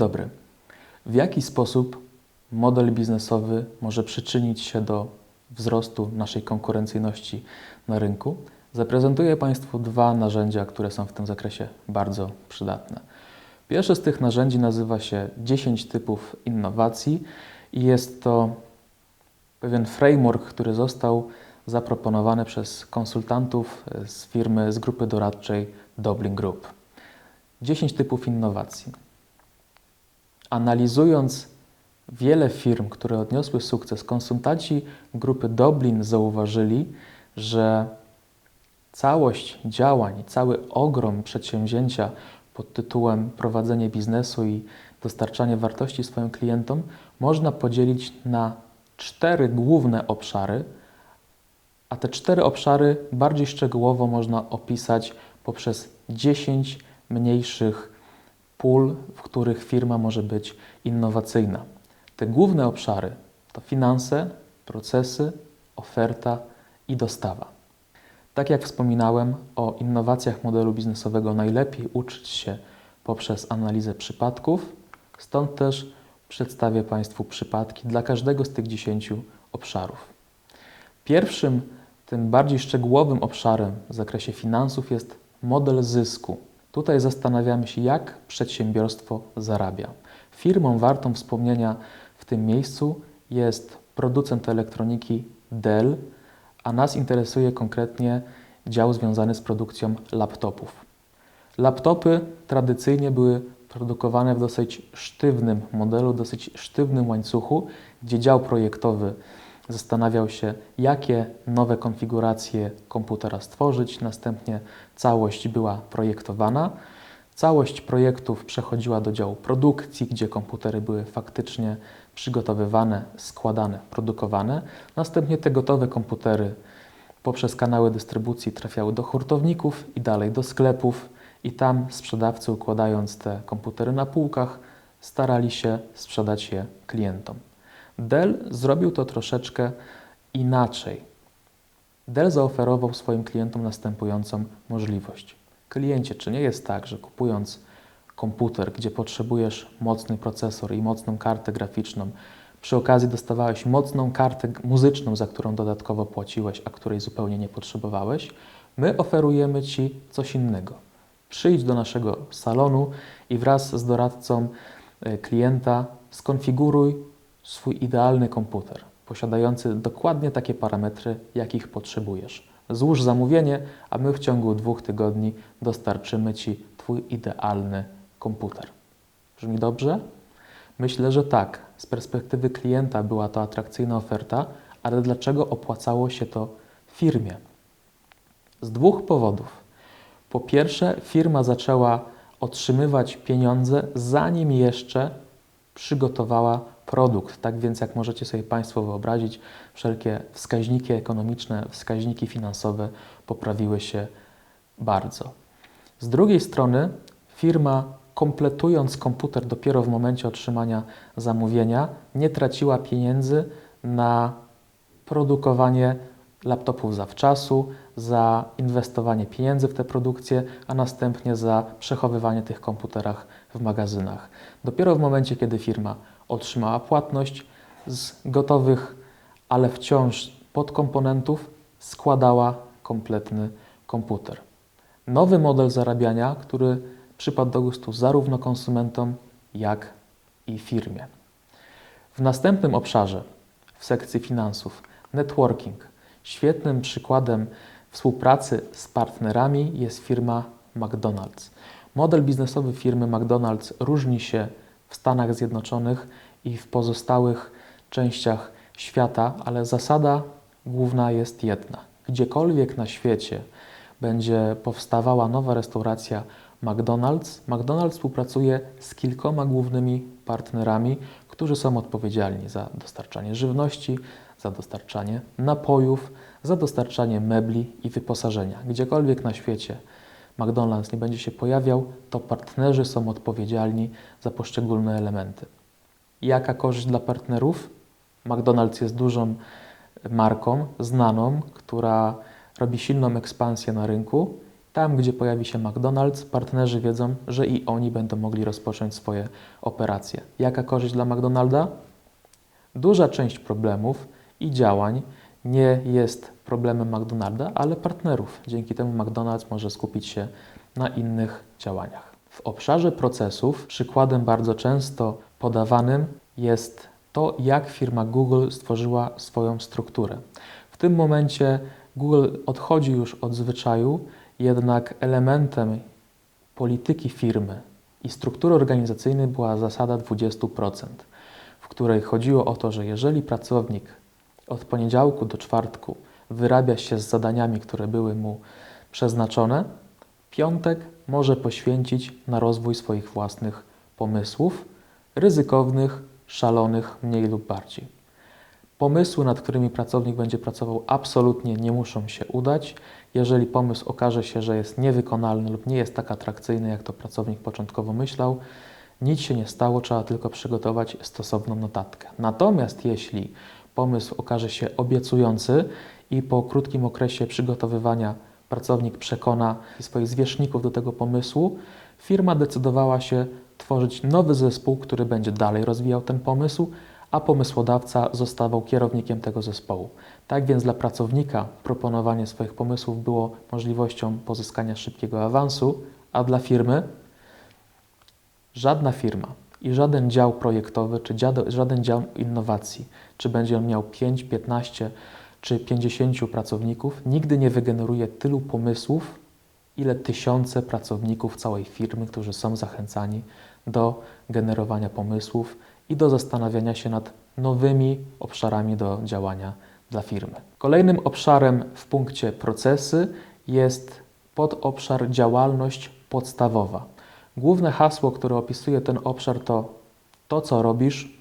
dobry. W jaki sposób model biznesowy może przyczynić się do wzrostu naszej konkurencyjności na rynku? Zaprezentuję Państwu dwa narzędzia, które są w tym zakresie bardzo przydatne. Pierwsze z tych narzędzi nazywa się 10 typów innowacji i jest to pewien framework, który został zaproponowany przez konsultantów z firmy, z grupy doradczej Dublin Group. 10 typów innowacji. Analizując wiele firm, które odniosły sukces, konsultanci grupy Dublin zauważyli, że całość działań, cały ogrom przedsięwzięcia pod tytułem prowadzenie biznesu i dostarczanie wartości swoim klientom można podzielić na cztery główne obszary, a te cztery obszary bardziej szczegółowo można opisać poprzez 10 mniejszych pól, w których firma może być innowacyjna. Te główne obszary to finanse, procesy, oferta i dostawa. Tak jak wspominałem o innowacjach modelu biznesowego, najlepiej uczyć się poprzez analizę przypadków, stąd też przedstawię Państwu przypadki dla każdego z tych 10 obszarów. Pierwszym, tym bardziej szczegółowym obszarem w zakresie finansów jest model zysku. Tutaj zastanawiamy się, jak przedsiębiorstwo zarabia. Firmą wartą wspomnienia w tym miejscu jest producent elektroniki Dell, a nas interesuje konkretnie dział związany z produkcją laptopów. Laptopy tradycyjnie były produkowane w dosyć sztywnym modelu, dosyć sztywnym łańcuchu, gdzie dział projektowy zastanawiał się, jakie nowe konfiguracje komputera stworzyć. Następnie całość była projektowana. Całość projektów przechodziła do działu produkcji, gdzie komputery były faktycznie przygotowywane, składane, produkowane. Następnie te gotowe komputery poprzez kanały dystrybucji trafiały do hurtowników i dalej do sklepów, i tam sprzedawcy, układając te komputery na półkach, starali się sprzedać je klientom. Dell zrobił to troszeczkę inaczej. Dell zaoferował swoim klientom następującą możliwość. Kliencie, czy nie jest tak, że kupując komputer, gdzie potrzebujesz mocny procesor i mocną kartę graficzną, przy okazji dostawałeś mocną kartę muzyczną, za którą dodatkowo płaciłeś, a której zupełnie nie potrzebowałeś, my oferujemy Ci coś innego. Przyjdź do naszego salonu i wraz z doradcą e, klienta skonfiguruj swój idealny komputer, posiadający dokładnie takie parametry, jakich potrzebujesz. Złóż zamówienie, a my w ciągu dwóch tygodni dostarczymy Ci Twój idealny komputer. Brzmi dobrze? Myślę, że tak. Z perspektywy klienta była to atrakcyjna oferta, ale dlaczego opłacało się to firmie? Z dwóch powodów. Po pierwsze, firma zaczęła otrzymywać pieniądze, zanim jeszcze przygotowała produkt. Tak więc, jak możecie sobie Państwo wyobrazić, wszelkie wskaźniki ekonomiczne, wskaźniki finansowe poprawiły się bardzo. Z drugiej strony, firma kompletując komputer dopiero w momencie otrzymania zamówienia, nie traciła pieniędzy na produkowanie laptopów zawczasu, za inwestowanie pieniędzy w tę produkcję, a następnie za przechowywanie tych komputerach w magazynach. Dopiero w momencie, kiedy firma otrzymała płatność z gotowych, ale wciąż podkomponentów, składała kompletny komputer. Nowy model zarabiania, który przypadł do gustu zarówno konsumentom, jak i firmie. W następnym obszarze, w sekcji finansów, networking. Świetnym przykładem współpracy z partnerami jest firma McDonald's. Model biznesowy firmy McDonald's różni się w Stanach Zjednoczonych i w pozostałych częściach świata, ale zasada główna jest jedna. Gdziekolwiek na świecie będzie powstawała nowa restauracja McDonald's, McDonald's współpracuje z kilkoma głównymi partnerami, którzy są odpowiedzialni za dostarczanie żywności, za dostarczanie napojów, za dostarczanie mebli i wyposażenia. Gdziekolwiek na świecie McDonald's nie będzie się pojawiał, to partnerzy są odpowiedzialni za poszczególne elementy. Jaka korzyść dla partnerów? McDonald's jest dużą marką, znaną, która robi silną ekspansję na rynku Tam, gdzie pojawi się McDonald's, partnerzy wiedzą, że i oni będą mogli rozpocząć swoje operacje. Jaka korzyść dla McDonalda? Duża część problemów i działań nie jest problemem McDonalda, ale partnerów. Dzięki temu McDonald's może skupić się na innych działaniach. W obszarze procesów przykładem bardzo często podawanym jest to, jak firma Google stworzyła swoją strukturę. W tym momencie Google odchodzi już od zwyczaju, jednak elementem polityki firmy i struktury organizacyjnej była zasada 20%, w której chodziło o to, że jeżeli pracownik od poniedziałku do czwartku wyrabia się z zadaniami, które były mu przeznaczone, piątek może poświęcić na rozwój swoich własnych pomysłów, ryzykownych, szalonych, mniej lub bardziej. Pomysły, nad którymi pracownik będzie pracował, absolutnie nie muszą się udać. Jeżeli pomysł okaże się, że jest niewykonalny lub nie jest tak atrakcyjny, jak to pracownik początkowo myślał, nic się nie stało, trzeba tylko przygotować stosowną notatkę. Natomiast jeśli pomysł okaże się obiecujący i po krótkim okresie przygotowywania pracownik przekona swoich zwierzchników do tego pomysłu, firma decydowała się tworzyć nowy zespół, który będzie dalej rozwijał ten pomysł, a pomysłodawca zostawał kierownikiem tego zespołu. Tak więc dla pracownika proponowanie swoich pomysłów było możliwością pozyskania szybkiego awansu, a dla firmy żadna firma i żaden dział projektowy, czy żaden dział innowacji, czy będzie on miał 5, 15 czy 50 pracowników, nigdy nie wygeneruje tylu pomysłów, ile tysiące pracowników całej firmy, którzy są zachęcani do generowania pomysłów i do zastanawiania się nad nowymi obszarami do działania dla firmy. Kolejnym obszarem w punkcie procesy jest podobszar działalność podstawowa. Główne hasło, które opisuje ten obszar to to, co robisz,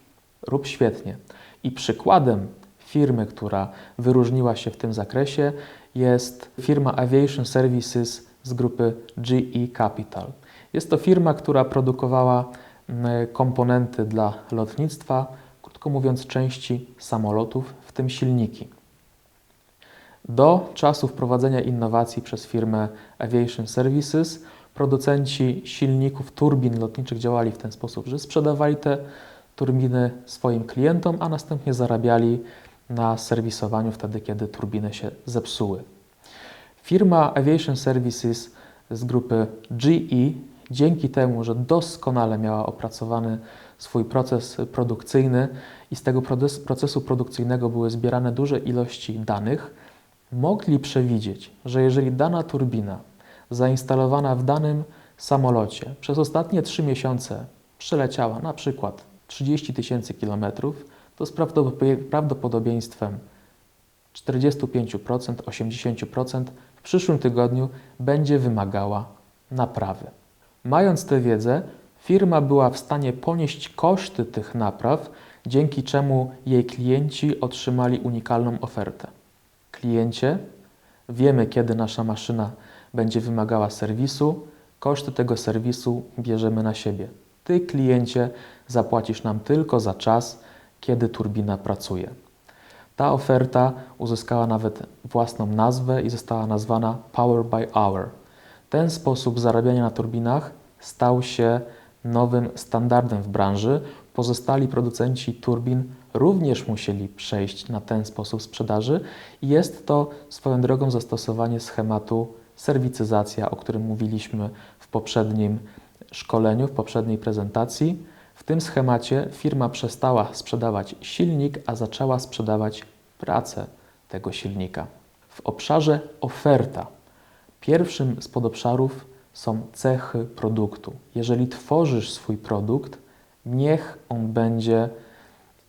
rób świetnie. I przykładem firmy, która wyróżniła się w tym zakresie, jest firma Aviation Services z grupy GE Capital. Jest to firma, która produkowała komponenty dla lotnictwa, krótko mówiąc, części samolotów, w tym silniki. Do czasu wprowadzenia innowacji przez firmę Aviation Services producenci silników turbin lotniczych działali w ten sposób, że sprzedawali te turbiny swoim klientom, a następnie zarabiali na serwisowaniu wtedy, kiedy turbiny się zepsuły. Firma Aviation Services z grupy GE dzięki temu, że doskonale miała opracowany swój proces produkcyjny i z tego procesu produkcyjnego były zbierane duże ilości danych, mogli przewidzieć, że jeżeli dana turbina zainstalowana w danym samolocie przez ostatnie 3 miesiące przeleciała na przykład 30 tysięcy kilometrów, to z prawdopodobieństwem 45%, 80% w przyszłym tygodniu będzie wymagała naprawy. Mając tę wiedzę, firma była w stanie ponieść koszty tych napraw, dzięki czemu jej klienci otrzymali unikalną ofertę. Kliencie, wiemy kiedy nasza maszyna będzie wymagała serwisu, koszty tego serwisu bierzemy na siebie. Ty, kliencie, zapłacisz nam tylko za czas, kiedy turbina pracuje. Ta oferta uzyskała nawet własną nazwę i została nazwana Power by Hour. Ten sposób zarabiania na turbinach stał się nowym standardem w branży. Pozostali producenci turbin również musieli przejść na ten sposób sprzedaży i jest to swoją drogą zastosowanie schematu serwicyzacja, o którym mówiliśmy w poprzednim szkoleniu, w poprzedniej prezentacji. W tym schemacie firma przestała sprzedawać silnik, a zaczęła sprzedawać pracę tego silnika. W obszarze oferta pierwszym z podobszarów są cechy produktu. Jeżeli tworzysz swój produkt, niech on będzie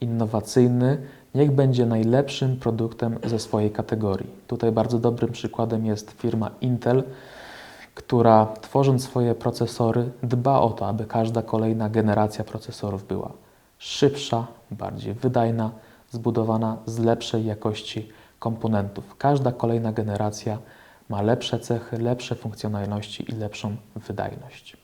innowacyjny, niech będzie najlepszym produktem ze swojej kategorii. Tutaj bardzo dobrym przykładem jest firma Intel, która tworząc swoje procesory dba o to, aby każda kolejna generacja procesorów była szybsza, bardziej wydajna, zbudowana z lepszej jakości komponentów. Każda kolejna generacja ma lepsze cechy, lepsze funkcjonalności i lepszą wydajność.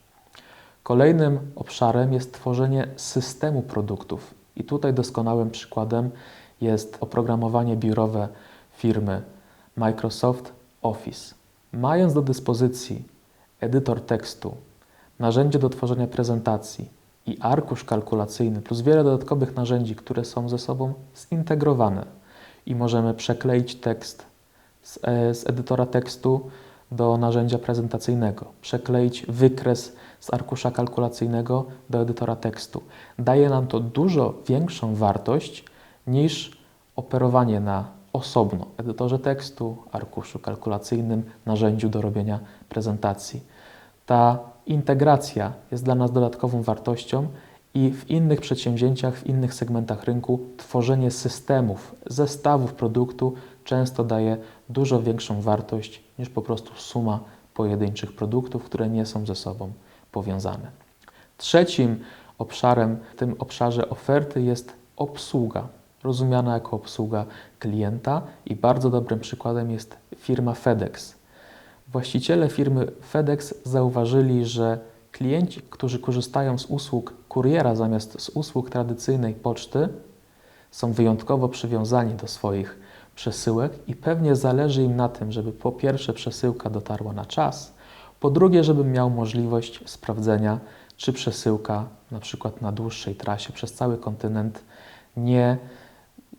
Kolejnym obszarem jest tworzenie systemu produktów. I tutaj doskonałym przykładem jest oprogramowanie biurowe firmy Microsoft Office. Mając do dyspozycji edytor tekstu, narzędzie do tworzenia prezentacji i arkusz kalkulacyjny, plus wiele dodatkowych narzędzi, które są ze sobą zintegrowane i możemy przekleić tekst z, e, z edytora tekstu do narzędzia prezentacyjnego, przekleić wykres z arkusza kalkulacyjnego do edytora tekstu. Daje nam to dużo większą wartość niż operowanie na osobno edytorze tekstu, arkuszu kalkulacyjnym, narzędziu do robienia prezentacji. Ta integracja jest dla nas dodatkową wartością i w innych przedsięwzięciach, w innych segmentach rynku tworzenie systemów, zestawów produktu często daje dużo większą wartość niż po prostu suma pojedynczych produktów, które nie są ze sobą powiązane. Trzecim obszarem w tym obszarze oferty jest obsługa, rozumiana jako obsługa klienta i bardzo dobrym przykładem jest firma FedEx. Właściciele firmy FedEx zauważyli, że klienci, którzy korzystają z usług kuriera zamiast z usług tradycyjnej poczty, są wyjątkowo przywiązani do swoich przesyłek i pewnie zależy im na tym, żeby po pierwsze przesyłka dotarła na czas, po drugie, żebym miał możliwość sprawdzenia, czy przesyłka na przykład na dłuższej trasie przez cały kontynent nie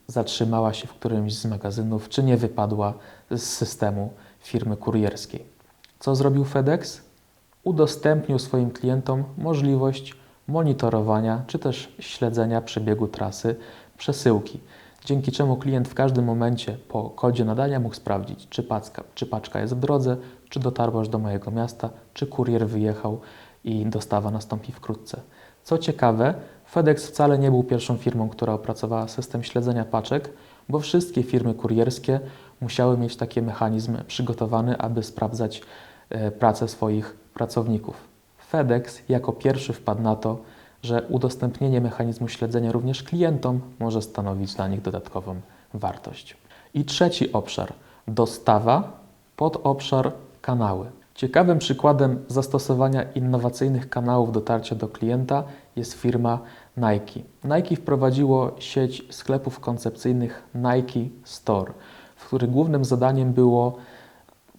zatrzymała się w którymś z magazynów, czy nie wypadła z systemu firmy kurierskiej. Co zrobił FedEx? Udostępnił swoim klientom możliwość monitorowania czy też śledzenia przebiegu trasy przesyłki, dzięki czemu klient w każdym momencie po kodzie nadania mógł sprawdzić, czy paczka, czy paczka jest w drodze, czy dotarła już do mojego miasta, czy kurier wyjechał i dostawa nastąpi wkrótce. Co ciekawe, FedEx wcale nie był pierwszą firmą, która opracowała system śledzenia paczek, bo wszystkie firmy kurierskie musiały mieć taki mechanizm przygotowany, aby sprawdzać e, pracę swoich pracowników. FedEx jako pierwszy wpadł na to, że udostępnienie mechanizmu śledzenia również klientom może stanowić dla nich dodatkową wartość. I trzeci obszar dostawa, pod obszar kanały. Ciekawym przykładem zastosowania innowacyjnych kanałów dotarcia do klienta jest firma Nike. Nike wprowadziło sieć sklepów koncepcyjnych Nike Store, w których głównym zadaniem było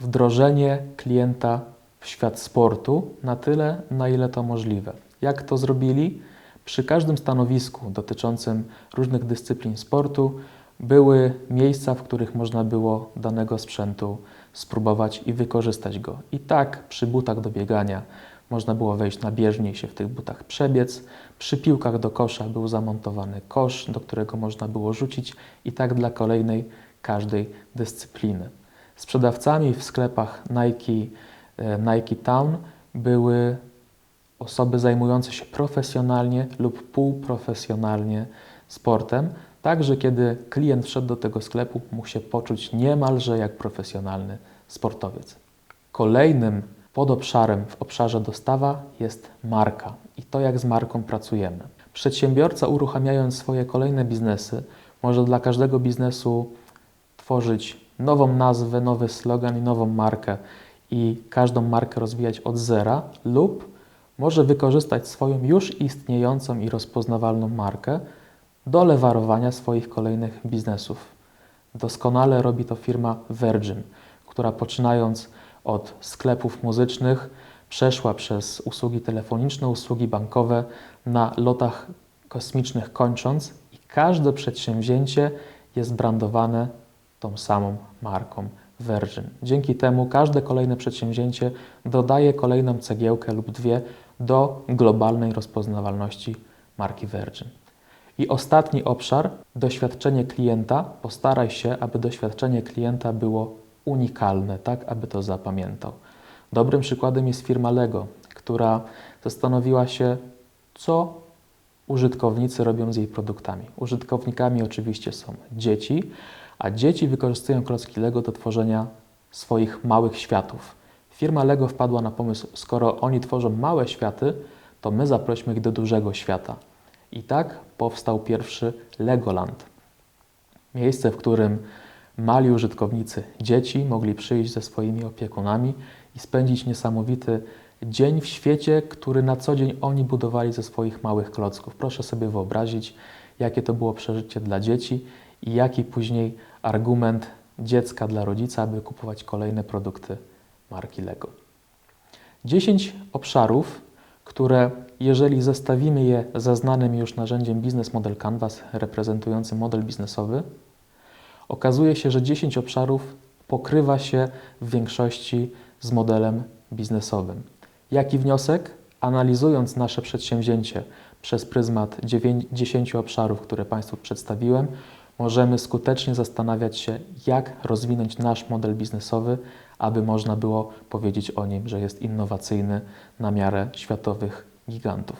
wdrożenie klienta w świat sportu na tyle, na ile to możliwe. Jak to zrobili? Przy każdym stanowisku dotyczącym różnych dyscyplin sportu były miejsca, w których można było danego sprzętu spróbować i wykorzystać go. I tak przy butach do biegania można było wejść na bieżnię i się w tych butach przebiec. Przy piłkach do kosza był zamontowany kosz, do którego można było rzucić i tak dla kolejnej każdej dyscypliny. Sprzedawcami w sklepach Nike, e, Nike Town były osoby zajmujące się profesjonalnie lub półprofesjonalnie sportem, tak że kiedy klient wszedł do tego sklepu, mógł się poczuć niemalże jak profesjonalny sportowiec. Kolejnym podobszarem w obszarze dostawa jest marka i to, jak z marką pracujemy. Przedsiębiorca, uruchamiając swoje kolejne biznesy, może dla każdego biznesu tworzyć nową nazwę, nowy slogan i nową markę i każdą markę rozwijać od zera, lub może wykorzystać swoją już istniejącą i rozpoznawalną markę do lewarowania swoich kolejnych biznesów. Doskonale robi to firma Virgin, która poczynając od sklepów muzycznych przeszła przez usługi telefoniczne, usługi bankowe, na lotach kosmicznych kończąc i każde przedsięwzięcie jest brandowane tą samą marką Virgin. Dzięki temu każde kolejne przedsięwzięcie dodaje kolejną cegiełkę lub dwie do globalnej rozpoznawalności marki Virgin. I ostatni obszar, doświadczenie klienta. Postaraj się, aby doświadczenie klienta było unikalne, tak aby to zapamiętał. Dobrym przykładem jest firma Lego, która zastanowiła się, co użytkownicy robią z jej produktami. Użytkownikami oczywiście są dzieci, a dzieci wykorzystują klocki Lego do tworzenia swoich małych światów. Firma Lego wpadła na pomysł, skoro oni tworzą małe światy, to my zaprośmy ich do dużego świata. I tak powstał pierwszy Legoland. Miejsce, w którym mali użytkownicy, dzieci mogli przyjść ze swoimi opiekunami i spędzić niesamowity dzień w świecie, który na co dzień oni budowali ze swoich małych klocków. Proszę sobie wyobrazić, jakie to było przeżycie dla dzieci i jaki później argument dziecka dla rodzica, aby kupować kolejne produkty marki Lego. 10 obszarów, które jeżeli zestawimy je ze znanym już narzędziem Business Model Canvas reprezentującym model biznesowy, okazuje się, że 10 obszarów pokrywa się w większości z modelem biznesowym. Jaki wniosek? Analizując nasze przedsięwzięcie przez pryzmat 9, 10 obszarów, które Państwu przedstawiłem, możemy skutecznie zastanawiać się, jak rozwinąć nasz model biznesowy, aby można było powiedzieć o nim, że jest innowacyjny na miarę światowych gigantów.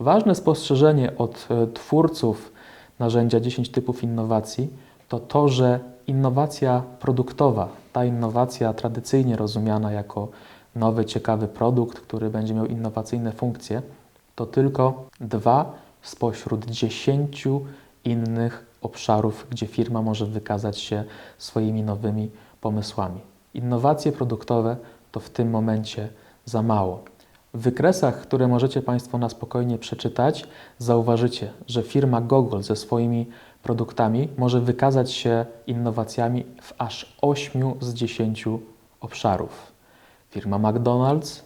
Ważne spostrzeżenie od e, twórców narzędzia 10 typów innowacji to to, że innowacja produktowa, ta innowacja tradycyjnie rozumiana jako nowy, ciekawy produkt, który będzie miał innowacyjne funkcje, to tylko dwa spośród dziesięciu innych obszarów, gdzie firma może wykazać się swoimi nowymi pomysłami. Innowacje produktowe to w tym momencie za mało. W wykresach, które możecie Państwo na spokojnie przeczytać, zauważycie, że firma Google ze swoimi produktami może wykazać się innowacjami w aż 8 z 10 obszarów. Firma McDonald's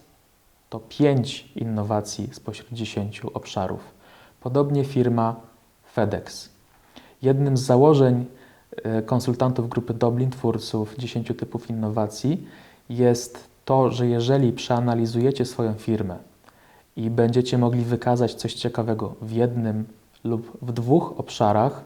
to 5 innowacji spośród 10 obszarów. Podobnie firma FedEx. Jednym z założeń konsultantów grupy Dublin, twórców 10 typów innowacji, jest to, że jeżeli przeanalizujecie swoją firmę i będziecie mogli wykazać coś ciekawego w jednym lub w dwóch obszarach,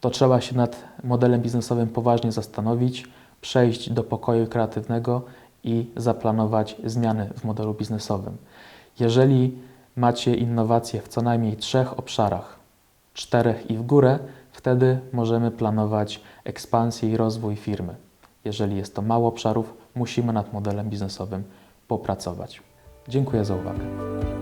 to trzeba się nad modelem biznesowym poważnie zastanowić, przejść do pokoju kreatywnego i zaplanować zmiany w modelu biznesowym. Jeżeli macie innowacje w co najmniej trzech obszarach, czterech i w górę, wtedy możemy planować ekspansję i rozwój firmy. Jeżeli jest to mało obszarów, musimy nad modelem biznesowym popracować. Dziękuję za uwagę.